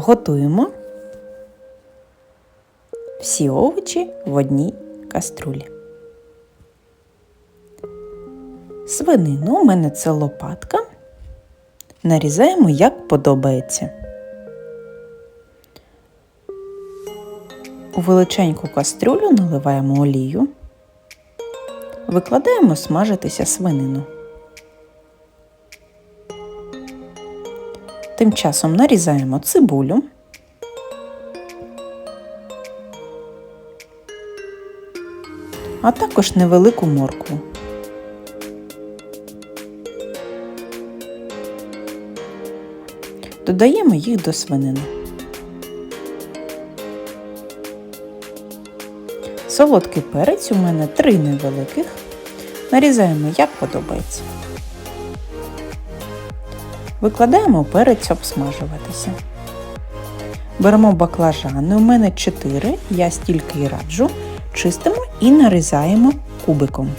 Готуємо всі овочі в одній каструлі. Свинину у мене це лопатка. Нарізаємо як подобається. У величеньку кастрюлю наливаємо олію, викладаємо смажитися свинину. Тим часом нарізаємо цибулю. А також невелику моркву. Додаємо їх до свинини. Солодкий перець у мене три невеликих. Нарізаємо як подобається. Викладаємо перець обсмажуватися. Беремо баклажани, у мене 4, я стільки і раджу, чистимо і нарізаємо кубиком.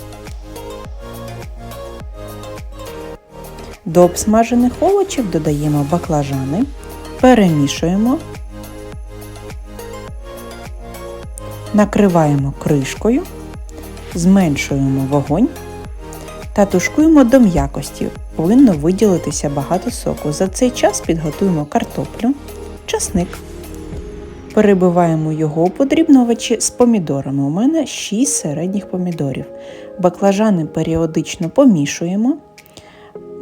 До обсмажених овочів додаємо баклажани, перемішуємо, накриваємо кришкою, зменшуємо вогонь та тушкуємо до м'якості. Повинно виділитися багато соку. За цей час підготуємо картоплю, часник. Перебиваємо його у подрібнувачі з помідорами. У мене 6 середніх помідорів. Баклажани періодично помішуємо.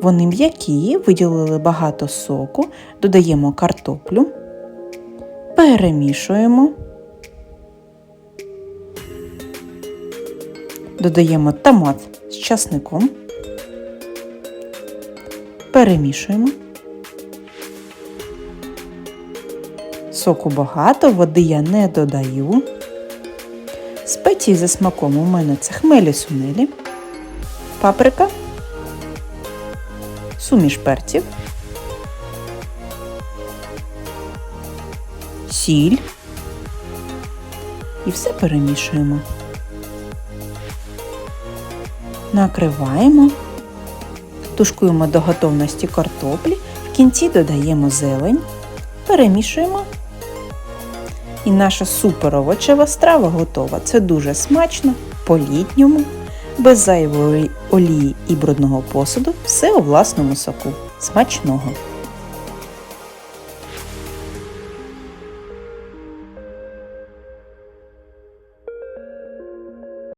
Вони м'які, виділили багато соку, додаємо картоплю, перемішуємо, додаємо томат з часником, перемішуємо. Соку багато, води я не додаю. Спеції за смаком у мене це хмелі сунелі, паприка, суміш перців, сіль і все перемішуємо. Накриваємо, тушкуємо до готовності картоплі, в кінці додаємо зелень, перемішуємо. І наша суперовочева страва готова. Це дуже смачно, по-літньому, без зайвої олії і брудного посуду, все у власному соку. Смачного!